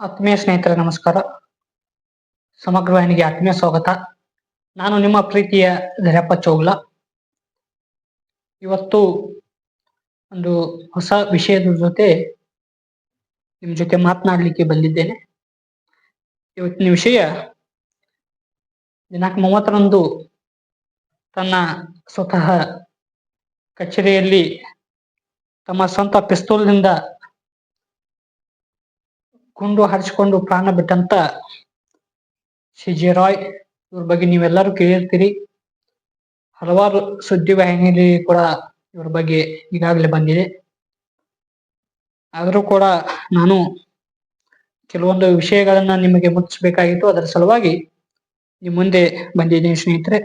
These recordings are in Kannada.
ಆತ್ಮೀಯ ಸ್ನೇಹಿತರೆ, ನಮಸ್ಕಾರ. ಸಮಗ್ರ ವಾಹಿನಿಗೆ ಆತ್ಮೀಯ ಸ್ವಾಗತ. ನಾನು ನಿಮ್ಮ ಪ್ರೀತಿಯ ಧರಪ್ಪ ಚೌಗ್ಲ ಇವತ್ತು ಒಂದು ಹೊಸ ವಿಷಯದ ಜೊತೆ ನಿಮ್ ಜೊತೆ ಮಾತನಾಡಲಿಕ್ಕೆ ಬಂದಿದ್ದೇನೆ. ಇವತ್ತಿನ ವಿಷಯ, ದಿನಾಂಕ ಮೂವತ್ತರಂದು ತನ್ನ ಸ್ವತಃ ಕಚೇರಿಯಲ್ಲಿ ತಮ್ಮ ಸ್ವಂತ ಪಿಸ್ತೂಲ್ನಿಂದ ಗುಂಡು ಹಾರಿಸಿಕೊಂಡು ಪ್ರಾಣ ಬಿಟ್ಟಂತ ಸಿಜಿ ರಾಯ್, ಇವ್ರ ಬಗ್ಗೆ ನೀವೆಲ್ಲರೂ ಕೇಳಿರ್ತೀರಿ. ಹಲವಾರು ಸುದ್ದಿ ವಾಹಿನಿಯಲ್ಲಿ ಕೂಡ ಇವ್ರ ಬಗ್ಗೆ ಈಗಾಗಲೇ ಬಂದಿದೆ. ಆದರೂ ಕೂಡ ನಾನು ಕೆಲವೊಂದು ವಿಷಯಗಳನ್ನ ನಿಮಗೆ ಮುಟ್ಟಿಸಬೇಕಾಗಿತ್ತು. ಅದರ ಸಲುವಾಗಿ ನಿಮ್ಮ ಮುಂದೆ ಬಂದಿದ್ದೀನಿ ಸ್ನೇಹಿತರೆ.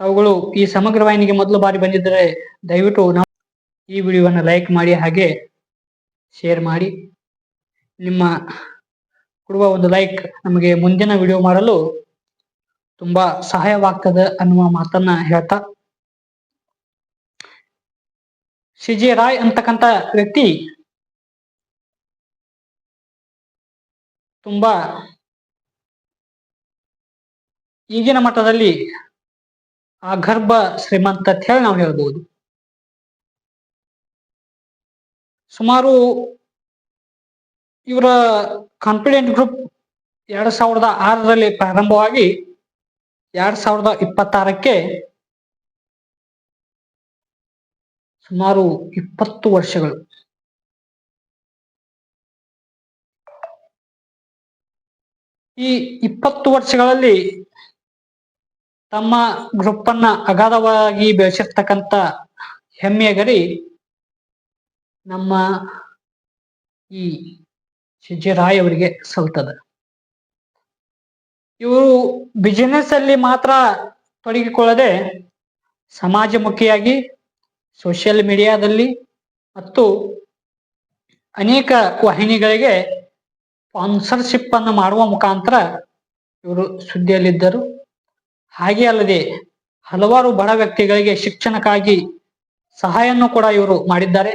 ತಾವುಗಳು ಈ ಸಮಗ್ರ ವಾಹಿನಿಗೆ ಮೊದಲು ಬಾರಿ ಬಂದಿದ್ದರೆ ದಯವಿಟ್ಟು ಈ ವಿಡಿಯೋವನ್ನು ಲೈಕ್ ಮಾಡಿ ಹಾಗೆ ಶೇರ್ ಮಾಡಿ. ನಿಮ್ಮ ಕೊಡುವ ಒಂದು ಲೈಕ್ ನಮಗೆ ಮುಂದಿನ ವಿಡಿಯೋ ಮಾಡಲು ತುಂಬಾ ಸಹಾಯವಾಗ್ತದೆ ಅನ್ನುವ ಮಾತನ್ನ ಹೇಳ್ತಾ. ಸಿ ಜಿ ರಾಯ್ ಅಂತಕ್ಕಂತ ವ್ಯಕ್ತಿ ತುಂಬಾ ಈಗಿನ ಮಟ್ಟದಲ್ಲಿ ಗರ್ಭ ಶ್ರೀಮಂತ ಅಂತ ಹೇಳಿ ನಾವು ಹೇಳ್ಬೋದು. ಸುಮಾರು ಇವರ ಕಾನ್ಫಿಡೆಂಟ್ ಗ್ರೂಪ್ ಎರಡ್ ಸಾವಿರದ ಆರರಲ್ಲಿ ಪ್ರಾರಂಭವಾಗಿ ಎರಡ್ ಸಾವಿರದ ಇಪ್ಪತ್ತಾರಕ್ಕೆ ಸುಮಾರು ಇಪ್ಪತ್ತು ವರ್ಷಗಳು. ಈ ಇಪ್ಪತ್ತು ವರ್ಷಗಳಲ್ಲಿ ತಮ್ಮ ಗ್ರೂಪ್ ಅನ್ನ ಅಗಾಧವಾಗಿ ಬೆಳೆಸಿರ್ತಕ್ಕಂಥ ಹೆಮ್ಮೆಯ ಗರಿ ನಮ್ಮ ಈ ರಾಯ್ ಅವರಿಗೆ ಸಲ್ತದ ಇವರು ಬಿಸಿನೆಸ್ ಅಲ್ಲಿ ಮಾತ್ರ ತೊಡಗಿಕೊಳ್ಳದೆ ಸಮಾಜಮುಖಿಯಾಗಿ ಸೋಷಿಯಲ್ ಮೀಡಿಯಾದಲ್ಲಿ ಮತ್ತು ಅನೇಕ ವಾಹಿನಿಗಳಿಗೆ ಸ್ಪಾನ್ಸರ್ಶಿಪ್ ಅನ್ನು ಮಾಡುವ ಮುಖಾಂತರ ಇವರು ಸುದ್ದಿಯಲ್ಲಿದ್ದರು. ಹಾಗೆ ಅಲ್ಲದೆ ಹಲವಾರು ಬಡ ವ್ಯಕ್ತಿಗಳಿಗೆ ಶಿಕ್ಷಣಕ್ಕಾಗಿ ಸಹಾಯನ್ನು ಕೂಡ ಇವರು ಮಾಡಿದ್ದಾರೆ.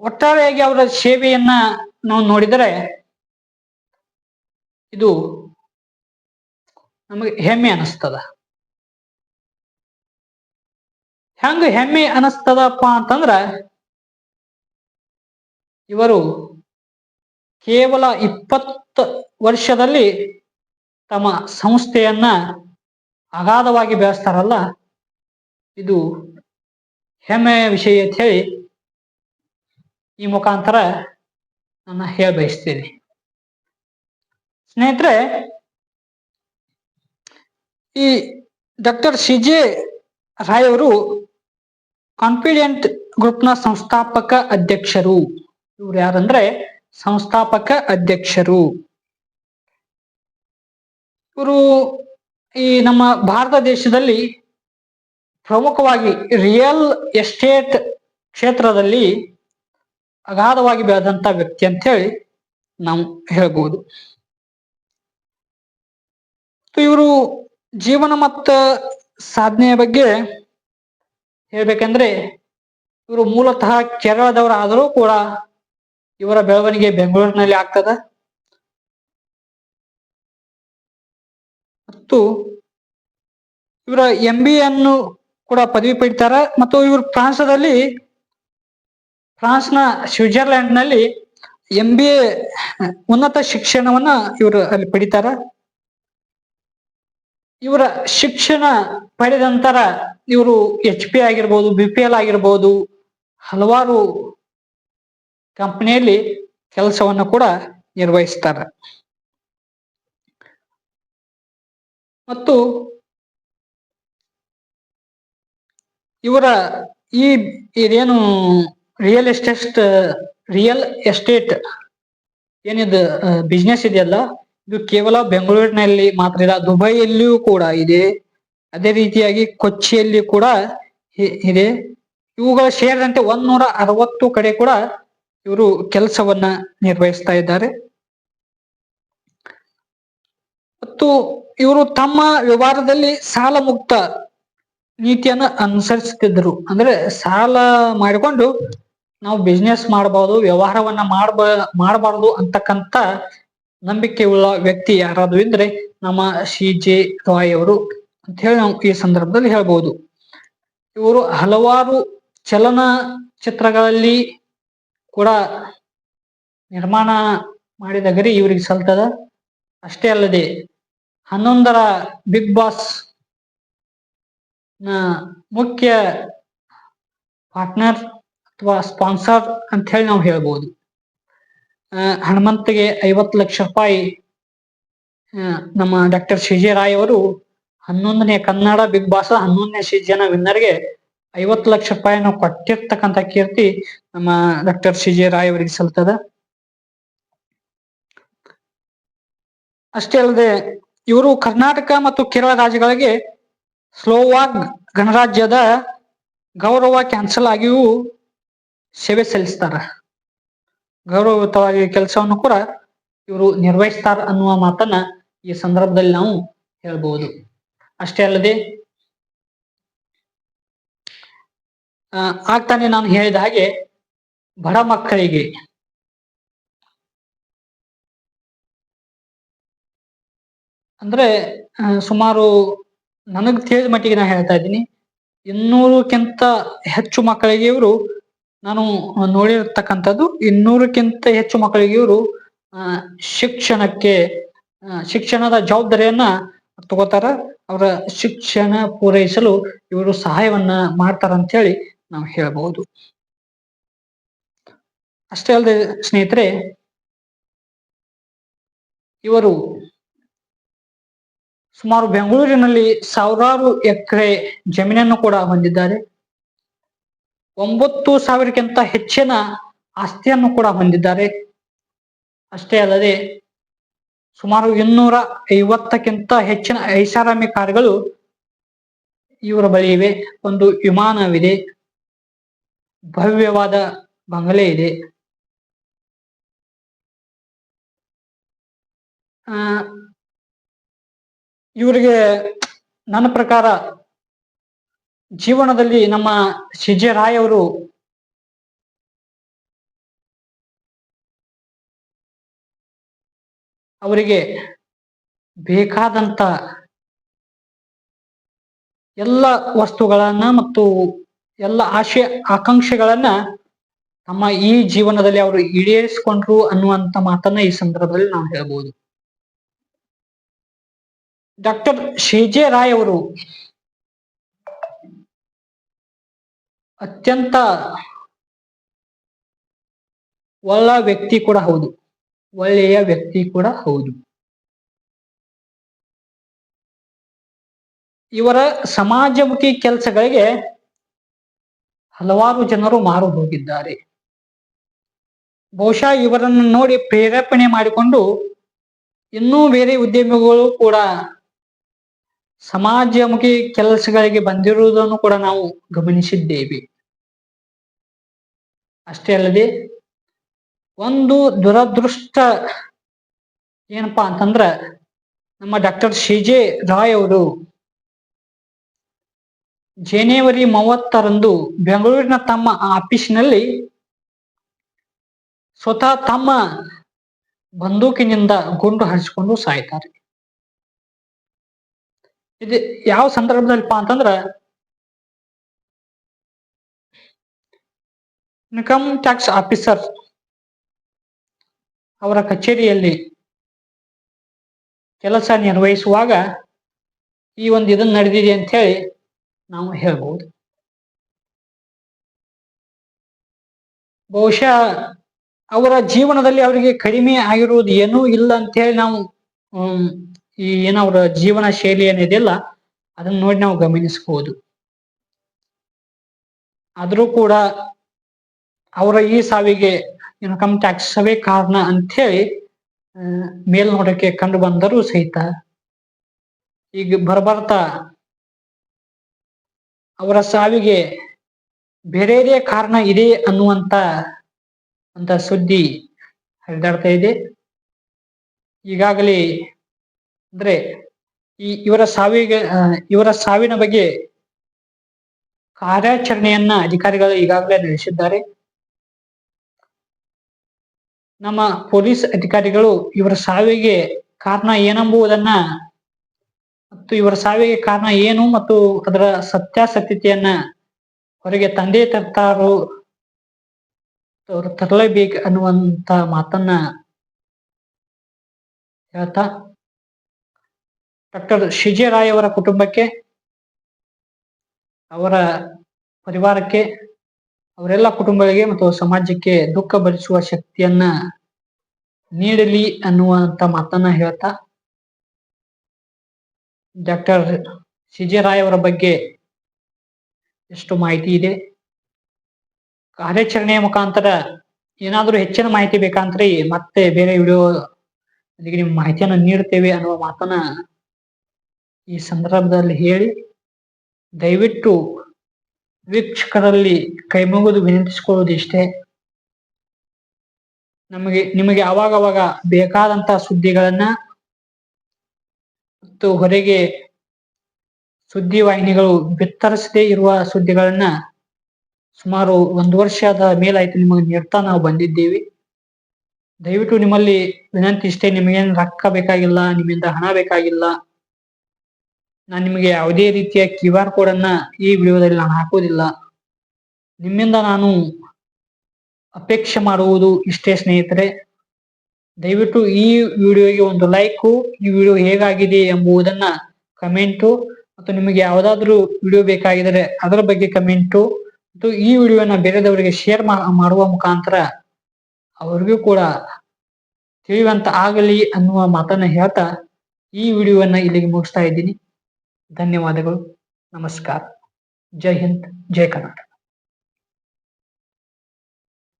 ಒಟ್ಟಾರೆಯಾಗಿ ಅವರ ಸೇವೆಯನ್ನ ನಾವು ನೋಡಿದರೆ ಇದು ನಮಗೆ ಹೆಮ್ಮೆ ಅನಿಸ್ತದ. ಹೆಂಗ ಹೆಮ್ಮೆ ಅನಿಸ್ತದಪ್ಪ ಅಂತಂದ್ರ ಇವರು ಕೇವಲ ಇಪ್ಪತ್ತು ವರ್ಷದಲ್ಲಿ ತಮ್ಮ ಸಂಸ್ಥೆಯನ್ನ ಅಗಾಧವಾಗಿ ಬೆಳೆಸ್ತಾರಲ್ಲ, ಇದು ಹೆಮ್ಮೆಯ ವಿಷಯ ಅಂತ ಹೇಳಿ ಈ ಮುಖಾಂತರ ನನ್ನ ಹೇಳ ಬಯಸ್ತೀನಿ. ಸ್ನೇಹಿತರೆ, ಈ ಡಾಕ್ಟರ್ ಸಿ ಜೆ ರಾಯ್ ಅವರು ಕಾನ್ಫಿಡೆಂಟ್ ಗ್ರೂಪ್ನ ಸಂಸ್ಥಾಪಕ ಅಧ್ಯಕ್ಷರು. ಇವ್ರು ಯಾರಂದ್ರೆ, ಸಂಸ್ಥಾಪಕ ಅಧ್ಯಕ್ಷರು. ಇವರು ಈ ನಮ್ಮ ಭಾರತ ದೇಶದಲ್ಲಿ ಪ್ರಮುಖವಾಗಿ ರಿಯಲ್ ಎಸ್ಟೇಟ್ ಕ್ಷೇತ್ರದಲ್ಲಿ ಅಗಾಧವಾಗಿ ಬೆಳೆದಂತ ವ್ಯಕ್ತಿ ಅಂತ ಹೇಳಿ ನಾವು ಹೇಳ್ಬಹುದು ಇವರು ಜೀವನ ಮತ್ತ ಸಾಧನೆಯ ಬಗ್ಗೆ ಹೇಳ್ಬೇಕಂದ್ರೆ ಇವರು ಮೂಲತಃ ಕೇರಳದವರಾದರೂ ಕೂಡ ಇವರ ಬೆಳವಣಿಗೆ ಬೆಂಗಳೂರಿನಲ್ಲಿ ಆಗ್ತದ. ಮತ್ತು ಇವರ ಎಂ ಬಿ ಅನ್ನು ಕೂಡ ಪದವಿ ಪಡಿತಾರ. ಮತ್ತು ಇವರು ಫ್ರಾನ್ಸದಲ್ಲಿ ಫ್ರಾನ್ಸ್ನ ಸ್ವಿಟ್ಜರ್ಲ್ಯಾಂಡ್ನಲ್ಲಿ ಎಂ ಬಿ ಎ ಉನ್ನತ ಶಿಕ್ಷಣವನ್ನ ಇವರು ಅಲ್ಲಿ ಪಡಿತಾರ. ಇವರ ಶಿಕ್ಷಣ ಪಡೆದ ನಂತರ ಇವರು ಎಚ್ ಪಿ ಆಗಿರ್ಬೋದು ಬಿ ಪಿ ಎಲ್ ಆಗಿರ್ಬೋದು, ಹಲವಾರು ಕಂಪನಿಯಲ್ಲಿ ಕೆಲಸವನ್ನು ಕೂಡ ನಿರ್ವಹಿಸ್ತಾರೆ. ಮತ್ತು ಇವರ ಈ ಇದೇನು ರಿಯಲ್ ಎಸ್ಟೇಟ್ ರಿಯಲ್ ಎಸ್ಟೇಟ್ ಏನಿದು ಬಿಸ್ನೆಸ್ ಇದೆಯಲ್ಲ, ಇದು ಕೇವಲ ಬೆಂಗಳೂರಿನಲ್ಲಿ ಮಾತ್ರ ಇಲ್ಲ, ದುಬೈಯಲ್ಲಿಯೂ ಕೂಡ ಇದೆ. ಅದೇ ರೀತಿಯಾಗಿ ಕೊಚ್ಚಿಯಲ್ಲಿ ಕೂಡ ಇದೆ. ಇವುಗಳ ಸೇರಿದಂತೆ ಒಂದೂರ ಅರವತ್ತು ಕಡೆ ಕೂಡ ಇವರು ಕೆಲಸವನ್ನ ನಿರ್ವಹಿಸ್ತಾ ಇದ್ದಾರೆ. ಮತ್ತು ಇವರು ತಮ್ಮ ವ್ಯವಹಾರದಲ್ಲಿ ಸಾಲ ಮುಕ್ತ ನೀತಿಯನ್ನ ಅನುಸರಿಸುತ್ತಿದ್ದರು ಅಂದ್ರೆ ಸಾಲ ಮಾಡಿಕೊಂಡು ನಾವು ಬಿಸ್ನೆಸ್ ಮಾಡಬಹುದು ವ್ಯವಹಾರವನ್ನ ಮಾಡಬ, ಮಾಡಬಾರದು ಅಂತಕ್ಕಂತ ನಂಬಿಕೆ ಉಳ್ಳ ವ್ಯಕ್ತಿ ಯಾರಾದ್ರೂ ಇದ್ರೆ ನಮ್ಮ ಸಿ ಜೆ ರಾಯ್ ಅವರು ಅಂತ ಹೇಳಿ ನಾವು ಈ ಸಂದರ್ಭದಲ್ಲಿ ಹೇಳಬಹುದು ಇವರು ಹಲವಾರು ಚಲನ ಚಿತ್ರಗಳಲ್ಲಿ ಕೂಡ ನಿರ್ಮಾಣ ಮಾಡಿದ ಗರಿ ಇವರಿಗೆ ಸಲ್ತದ. ಅಷ್ಟೇ ಅಲ್ಲದೆ ಹನ್ನೊಂದರ ಬಿಗ್ ಬಾಸ್ನ ಮುಖ್ಯ ಪಾರ್ಟ್ನರ್ ಅಥವಾ ಸ್ಪಾನ್ಸರ್ ಅಂತ ಹೇಳಿ ನಾವು ಹೇಳ್ಬೋದು. ಹನುಮಂತಗೆ ಐವತ್ತು ಲಕ್ಷ ರೂಪಾಯಿ ನಮ್ಮ ಡಾಕ್ಟರ್ ಸಿ ಜೆ ರಾಯ್ ಅವರು ಹನ್ನೊಂದನೇ ಕನ್ನಡ ಬಿಗ್ ಬಾಸ್ ಹನ್ನೊಂದನೇ ಸೀಸನ್ ವಿನ್ನರ್ಗೆ ಐವತ್ತು ಲಕ್ಷ ರೂಪಾಯಿನ ಕೊಟ್ಟಿರ್ತಕ್ಕಂಥ ಕೀರ್ತಿ ನಮ್ಮ ಡಾಕ್ಟರ್ ಸಿ ಜೆ ರಾಯ್ ಅವರಿಗೆ ಸಲ್ತದ. ಅಷ್ಟೇ ಅಲ್ಲದೆ ಇವರು ಕರ್ನಾಟಕ ಮತ್ತು ಕೇರಳ ರಾಜ್ಯಗಳಿಗೆ ಸ್ಲೋವಾಗ್ ಗಣರಾಜ್ಯದ ಗೌರವ ಕ್ಯಾನ್ಸಲ್ ಆಗಿಯೂ ಸೇವೆ ಸಲ್ಲಿಸ್ತಾರ. ಗೌರವಯುತವಾಗಿ ಕೆಲಸವನ್ನು ಕೂಡ ಇವರು ನಿರ್ವಹಿಸ್ತಾರ ಅನ್ನುವ ಮಾತನ್ನ ಈ ಸಂದರ್ಭದಲ್ಲಿ ನಾವು ಹೇಳಬಹುದು ಅಷ್ಟೇ ಅಲ್ಲದೆ ಆಗ್ತಾನೆ ನಾನು ಹೇಳಿದ ಹಾಗೆ ಬಡ ಮಕ್ಕಳಿಗೆ ಅಂದ್ರೆ ಸುಮಾರು ನನಗ್ ತಿಳಿದ ಮಟ್ಟಿಗೆ ನಾ ಹೇಳ್ತಾ ಇದ್ದೀನಿ, ಇನ್ನೂರಕ್ಕಿಂತ ಹೆಚ್ಚು ಮಕ್ಕಳಿಗೆ ಇವರು ನಾನು ನೋಡಿರ್ತಕ್ಕಂಥದ್ದು ಇನ್ನೂರಕ್ಕಿಂತ ಹೆಚ್ಚು ಮಕ್ಕಳಿಗೆ ಇವರು ಶಿಕ್ಷಣಕ್ಕೆ ಶಿಕ್ಷಣದ ಜವಾಬ್ದಾರಿಯನ್ನ ತಗೋತಾರ. ಅವರ ಶಿಕ್ಷಣ ಪೂರೈಸಲು ಇವರು ಸಹಾಯವನ್ನ ಮಾಡ್ತಾರಂತ ಹೇಳಿ ನಾವು ಹೇಳಬಹುದು. ಅಷ್ಟೇ ಅಲ್ಲದೆ ಸ್ನೇಹಿತರೆ, ಇವರು ಸುಮಾರು ಬೆಂಗಳೂರಿನಲ್ಲಿ ಸಾವಿರಾರು ಎಕರೆ ಜಮೀನನ್ನು ಕೂಡ ಹೊಂದಿದ್ದಾರೆ. ಒಂಬತ್ತು ಸಾವಿರಕ್ಕಿಂತ ಹೆಚ್ಚಿನ ಆಸ್ತಿಯನ್ನು ಕೂಡ ಹೊಂದಿದ್ದಾರೆ. ಅಷ್ಟೇ ಅಲ್ಲದೆ ಸುಮಾರು ಇನ್ನೂರ ಐವತ್ತಕ್ಕಿಂತ ಹೆಚ್ಚಿನ ಐಷಾರಾಮಿ ಕಾರ್ಗಳು ಇವರ ಬಳಿ ಇವೆ. ಒಂದು ವಿಮಾನವಿದೆ. ಭವ್ಯವಾದ ಬಂಗಲೆ ಇದೆ. ಇವರಿಗೆ ನನ್ನ ಪ್ರಕಾರ ಜೀವನದಲ್ಲಿ ನಮ್ಮ ಸಿಜೆ ರಾಯ್ ಅವರು ಅವರಿಗೆ ಬೇಕಾದಂತ ಎಲ್ಲ ವಸ್ತುಗಳನ್ನ ಮತ್ತು ಎಲ್ಲ ಆಶೆ ಆಕಾಂಕ್ಷೆಗಳನ್ನ ತಮ್ಮ ಈ ಜೀವನದಲ್ಲಿ ಅವರು ಈಡೇರಿಸಿಕೊಂಡ್ರು ಅನ್ನುವಂತ ಮಾತನ್ನ ಈ ಸಂದರ್ಭದಲ್ಲಿ ನಾವು ಹೇಳ್ಬೋದು. ಡಾಕ್ಟರ್ ಶೇಜೆ ರಾಯ್ ಅವರು ಅತ್ಯಂತ ಒಳ್ಳ ವ್ಯಕ್ತಿ ಕೂಡ ಹೌದು. ಒಳ್ಳೆಯ ವ್ಯಕ್ತಿ ಕೂಡ ಹೌದು. ಇವರ ಸಮಾಜಮುಖಿ ಕೆಲಸಗಳಿಗೆ ಹಲವಾರು ಜನರು ಮಾರು ಹೋಗಿದ್ದಾರೆ. ಬಹುಶಃ ಇವರನ್ನು ನೋಡಿ ಪ್ರೇರೇಪಣೆ ಮಾಡಿಕೊಂಡು ಇನ್ನೂ ಬೇರೆ ಉದ್ಯಮಿಗಳು ಕೂಡ ಸಮಾಜಮುಖಿ ಕೆಲಸಗಳಿಗೆ ಬಂದಿರುವುದನ್ನು ಕೂಡ ನಾವು ಗಮನಿಸಿದ್ದೇವೆ. ಅಷ್ಟೇ ಅಲ್ಲದೆ, ಒಂದು ದುರದೃಷ್ಟ ಏನಪ್ಪಾ ಅಂತಂದ್ರ, ನಮ್ಮ ಡಾಕ್ಟರ್ ಶಿಜೆ ರಾಯ್ ಅವರು ಜನವರಿ ಮೂವತ್ತರಂದು ಬೆಂಗಳೂರಿನ ತಮ್ಮ ಆಫೀಸಿನಲ್ಲಿ ಸ್ವತಃ ತಮ್ಮ ಬಂದೂಕಿನಿಂದ ಗುಂಡು ಹರಿಸಿಕೊಂಡು ಸಾಯ್ತಾರೆ. ಇದು ಯಾವ ಸಂದರ್ಭದಲ್ಲಿಪ್ಪ ಅಂತಂದ್ರ ಇನ್ಕಮ್ ಟ್ಯಾಕ್ಸ್ ಆಫೀಸರ್ ಅವರ ಕಚೇರಿಯಲ್ಲಿ ಕೆಲಸ ನಿರ್ವಹಿಸುವಾಗ ಈ ಒಂದು ಇದನ್ನ ನಡೆದಿದೆ ಅಂತ ಹೇಳಿ ನಾವು ಹೇಳ್ಬೋದು. ಬಹುಶಃ ಅವರ ಜೀವನದಲ್ಲಿ ಅವರಿಗೆ ಕಡಿಮೆ ಆಗಿರುವುದು ಏನೂ ಇಲ್ಲ ಅಂತ ಹೇಳಿ ನಾವು ಈ ಏನೋ ಅವರ ಜೀವನ ಶೈಲಿ ಏನಿದೆಯಲ್ಲ, ಅದನ್ನ ನೋಡಿ ನಾವು ಗಮನಿಸಬಹುದು ಆದ್ರೂ ಕೂಡ ಅವರ ಈ ಸಾವಿಗೆ ಇನ್ಕಮ್ ಟ್ಯಾಕ್ಸ್ ಅವೇ ಕಾರಣ ಅಂತ ಹೇಳಿ ಮೇಲ್ನೋಟಕ್ಕೆ ಕಂಡು ಬಂದರೂ ಸಹಿತ ಈಗ ಬರಬರ್ತಾ ಅವರ ಸಾವಿಗೆ ಬೇರೆದೇ ಕಾರಣ ಇದೆ ಅನ್ನುವಂತ ಅಂತ ಸುದ್ದಿ ಹರಿದಾಡ್ತಾ ಇದೆ. ಈಗಾಗಲೇ ಅಂದ್ರೆ ಈ ಇವರ ಸಾವಿಗೆ ಇವರ ಸಾವಿನ ಬಗ್ಗೆ ಕಾರ್ಯಾಚರಣೆಯನ್ನ ಅಧಿಕಾರಿಗಳು ಈಗಾಗಲೇ ನಡೆಸಿದ್ದಾರೆ. ನಮ್ಮ ಪೊಲೀಸ್ ಅಧಿಕಾರಿಗಳು ಇವರ ಸಾವಿಗೆ ಕಾರಣ ಏನೆಂಬುದನ್ನ ಮತ್ತು ಇವರ ಸಾವಿಗೆ ಕಾರಣ ಏನು ಮತ್ತು ಅದರ ಸತ್ಯಾಸತ್ಯತೆಯನ್ನ ಹೊರಗೆ ತಂದೆ ತರ್ತಾರೋ ಅವರು ತರಲೇಬೇಕು ಅನ್ನುವಂತ ಮಾತನ್ನ ಹೇಳ್ತಾ ಡಾಕ್ಟರ್ ಶಿಜೆ ರಾಯ್ ಅವರ ಕುಟುಂಬಕ್ಕೆ, ಅವರ ಪರಿವಾರಕ್ಕೆ, ಅವರೆಲ್ಲ ಕುಟುಂಬಗಳಿಗೆ ಮತ್ತು ಸಮಾಜಕ್ಕೆ ದುಃಖ ಭರಿಸುವ ಶಕ್ತಿಯನ್ನ ನೀಡಲಿ ಅನ್ನುವಂತ ಮಾತನ್ನ ಹೇಳ್ತಾ, ಡಾಕ್ಟರ್ ರಾಯ್ ಅವರ ಬಗ್ಗೆ ಎಷ್ಟು ಮಾಹಿತಿ ಇದೆ? ಕಾರ್ಯಾಚರಣೆಯ ಮುಖಾಂತರ ಏನಾದರೂ ಹೆಚ್ಚಿನ ಮಾಹಿತಿ ಬೇಕಂದ್ರೆ ಮತ್ತೆ ಬೇರೆ ವಿಡಿಯೋ ನಿಮ್ಮ ಮಾಹಿತಿಯನ್ನು ನೀಡುತ್ತೇವೆ ಅನ್ನುವ ಮಾತನ್ನ ಈ ಸಂದರ್ಭದಲ್ಲಿ ಹೇಳಿ, ದಯವಿಟ್ಟು ವೀಕ್ಷಕರಲ್ಲಿ ಕೈಮುಗಿದು ವಿನಂತಿಸಿಕೊಳ್ಳುವುದು ಇಷ್ಟೇ ನಮಗೆ, ನಿಮಗೆ ಅವಾಗವಾಗ ಬೇಕಾದಂತಹ ಸುದ್ದಿಗಳನ್ನ ಮತ್ತು ಹೊರಗೆ ಸುದ್ದಿ ವಾಹಿನಿಗಳು ಬಿತ್ತರಿಸದೇ ಇರುವ ಸುದ್ದಿಗಳನ್ನ ಸುಮಾರು ಒಂದು ವರ್ಷದ ಮೇಲಾಯ್ತು ನಿಮಗೆ ನೀಡ್ತಾ ನಾವು ಬಂದಿದ್ದೀವಿ. ದಯವಿಟ್ಟು ನಿಮ್ಮಲ್ಲಿ ವಿನಂತಿ ಇಷ್ಟೇ, ನಿಮಗೇನು ರೊಕ್ಕ ಬೇಕಾಗಿಲ್ಲ, ನಿಮ್ಮಿಂದ ಹಣ ಬೇಕಾಗಿಲ್ಲ ನಾನು ನಿಮಗೆ ಯಾವುದೇ ರೀತಿಯ ಕ್ಯೂ ಆರ್ ಕೋಡ್ ಈ ವಿಡಿಯೋದಲ್ಲಿ ನಾನು ಹಾಕೋದಿಲ್ಲ. ನಿಮ್ಮಿಂದ ನಾನು ಅಪೇಕ್ಷೆ ಮಾಡುವುದು ಇಷ್ಟೇ ಸ್ನೇಹಿತರೆ. ದಯವಿಟ್ಟು ಈ ವಿಡಿಯೋಗೆ ಒಂದು ಲೈಕು ಈ ವಿಡಿಯೋ ಹೇಗಾಗಿದೆ ಎಂಬುದನ್ನ ಕಮೆಂಟು ಮತ್ತು ನಿಮಗೆ ಯಾವುದಾದ್ರೂ ವಿಡಿಯೋ ಬೇಕಾಗಿದ್ರೆ ಅದರ ಬಗ್ಗೆ ಕಮೆಂಟು ಮತ್ತು ಈ ವಿಡಿಯೋನ ಬೇರೆದವರಿಗೆ ಶೇರ್ ಮಾಡುವ ಮುಖಾಂತರ ಅವ್ರಿಗೂ ಕೂಡ ತಿಳಿಯುವಂತ ಆಗಲಿ ಅನ್ನುವ ಮಾತನ್ನ ಹೇಳ್ತಾ ಈ ವಿಡಿಯೋವನ್ನ ಇಲ್ಲಿಗೆ ಮುಗಿಸ್ತಾ ಇದ್ದೀನಿ. ಧನ್ಯವಾದಗಳು. ನಮಸ್ಕಾರ. ಜೈ ಹಿಂದ್ ಜೈ ಕರ್ನಾಟಕ.